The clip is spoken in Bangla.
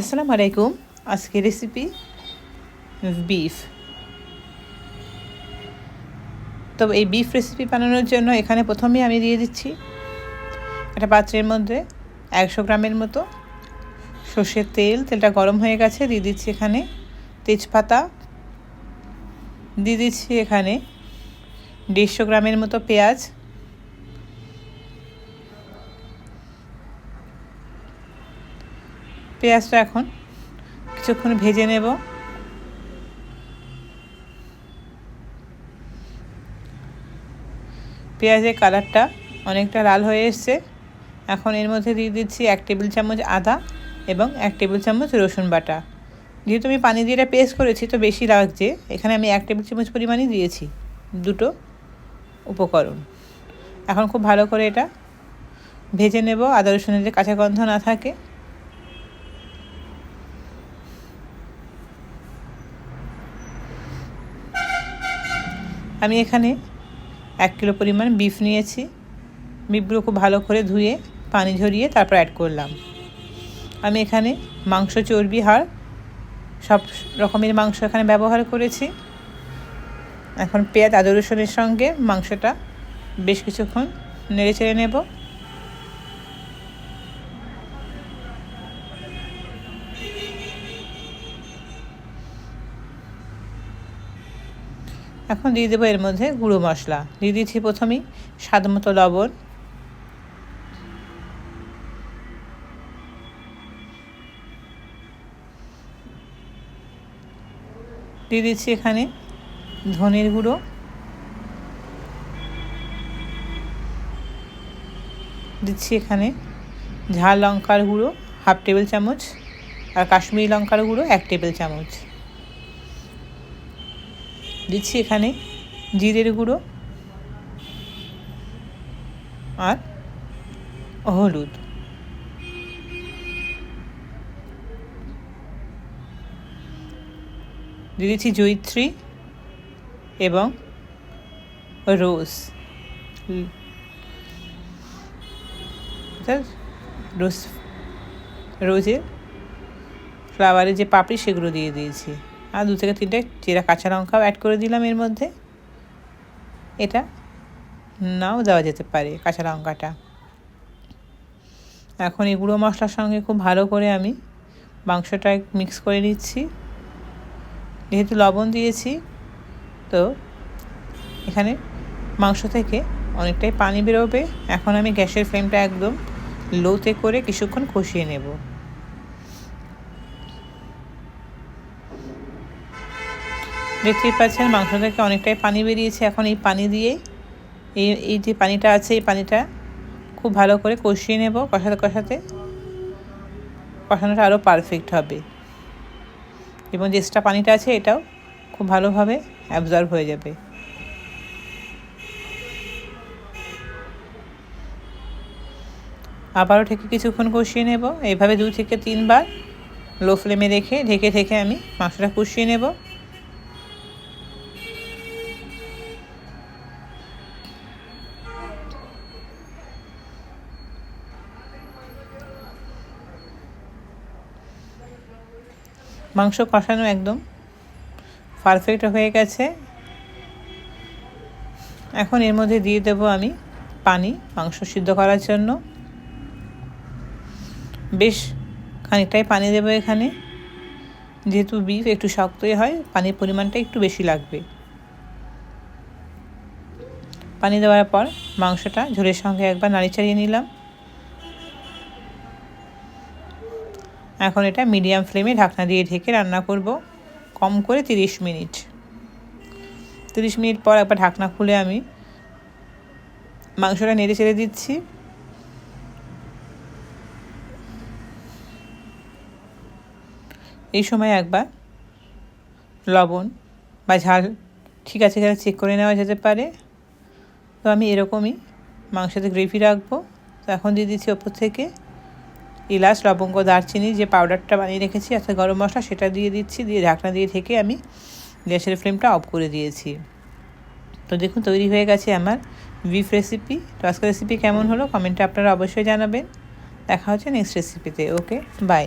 আসসালামু আলাইকুম আজকে রেসিপি বিফ তো এই বিফ রেসিপি বানানোর জন্য এখানে প্রথমেই আমি দিয়ে দিচ্ছি একটা পাত্রের মধ্যে একশো গ্রামের মতো সর্ষের তেল। তেলটা গরম হয়ে গেছে, দিয়ে দিচ্ছি এখানে তেজপাতা। দিয়ে দিচ্ছি এখানে দেড়শো গ্রামের মতো পেঁয়াজ। পেঁয়াজটা এখন কিছুক্ষণ ভেজে নেব। পেঁয়াজের কালারটা অনেকটা লাল হয়ে এসছে। এখন এর মধ্যে দিয়ে দিচ্ছি এক টেবিল চামচ আদা এবং এক টেবিল চামচ রসুন বাটা। যেহেতু আমি পানি দিয়ে এটা পেস্ট করেছি, তো বেশি লাগছে। এখানে আমি এক টেবিল চামচ পরিমাণই দিয়েছি দুটো উপকরণ। এখন খুব ভালো করে এটা ভেজে নেব। আদা রসুনের যে কাঁচা গন্ধ না থাকে আমি এখানে এক কিলো পরিমাণ বিফ নিয়েছি। বিফগুলো খুব ভালো করে ধুয়ে, পানি ঝরিয়ে তারপর অ্যাড করলাম। আমি এখানে মাংস, চর্বি, হাড় সব রকমের মাংস এখানে ব্যবহার করেছি। এখন পেঁয়াজ, আদা, রসুনের সঙ্গে মাংসটা বেশ কিছুক্ষণ নেড়ে চেড়ে নেব। এখন দিয়ে দেবো এর মধ্যে গুঁড়ো মশলা। দিয়ে দিচ্ছি প্রথমেই স্বাদ মতো লবণ। দিয়ে দিচ্ছি এখানে ধনের গুঁড়ো। দিচ্ছি এখানে ঝাল লঙ্কার গুঁড়ো, হাফ টেবিল চামচ, আর কাশ্মীরি লঙ্কার গুঁড়ো, এক টেবিল চামচ। দিচ্ছি এখানে জিরের গুঁড়ো আর হলুদ। দিয়ে দিচ্ছি জৈত্রী এবং রোজ। রোজ, রোজের ফ্লাওয়ারের যে পাপড়ি সেগুলো দিয়ে দিয়েছি। আর দু থেকে তিনটে চেরা কাঁচা লঙ্কাও অ্যাড করে দিলাম এর মধ্যে। এটা নাও দেওয়া যেতে পারে কাঁচা লঙ্কাটা। এখন এই গুঁড়ো মশলার সঙ্গে খুব ভালো করে আমি মাংসটা মিক্স করে নিচ্ছি। যেহেতু লবণ দিয়েছি, তো এখানে মাংস থেকে অনেকটাই পানি বেরোবে। এখন আমি গ্যাসের ফ্লেমটা একদম লোতে করে কিছুক্ষণ কষিয়ে নেব। দেখতেই পাচ্ছেন, মাংস থেকে অনেকটাই পানি বেরিয়েছে। এখন এই পানি দিয়ে, এই এই যে পানিটা আছে, এই পানিটা খুব ভালো করে কষিয়ে নেব। কষাতে কষাতে কষানোটা আরও পারফেক্ট হবে। এবং যে এক্সট্রা পানিটা আছে, এটাও খুব ভালোভাবে অ্যাবজর্ব হয়ে যাবে। আবারও ঠেকে কিছুক্ষণ কষিয়ে নেব। এইভাবে দু থেকে তিনবার লো ফ্লেমে রেখে, ঢেকে ঢেকে আমি মাংসটা কষিয়ে নেব। মাংস কষানো একদম। পারফেক্ট হয়ে গেছে। এখন এর মধ্যে দিয়ে দেব আমি পানি মাংস সিদ্ধ করার জন্য। বেশ খানিকটাই পানি দেবো এখানে। যেহেতু বিফ একটু শক্তই হয়, পানির পরিমাণটা একটু বেশি লাগবে। পানি দেওয়ার পর মাংসটা ঝোলের সঙ্গে একবার নাড়ি চাড়িয়ে নিলাম। এখন এটা মিডিয়াম ফ্লেমে ঢাকনা দিয়ে ঢেকে রান্না করব। কম করে তিরিশ মিনিট। তিরিশ মিনিট পর একবার ঢাকনা খুলে আমি মাংসটা নেড়ে চেড়ে দিচ্ছি। এই সময় একবার লবণ বা ঝাল ঠিক আছে কিনা চেক করে নেওয়া যেতে পারে। তো আমি এরকমই মাংসতে গ্রেভি রাখব। তো এখন দিয়ে দিচ্ছি ওপর থেকে এলাচ, লবঙ্গ, দারচিনি যে পাউডারটা বানিয়ে রেখেছি আচ্ছা গরম মশলা, সেটা দিয়ে দিচ্ছি, দিয়ে ঢাকনা দিয়ে থেকে আমি গ্যাসের ফ্লেমটা অফ করে দিয়েছি। তো দেখুন, তৈরি হয়ে গেছে আমার বিফ রেসিপি তো আজকের রেসিপি কেমন হলো? কমেন্টে আপনারা অবশ্যই জানাবেন। দেখা হচ্ছে নেক্সট রেসিপিতে ওকে বাই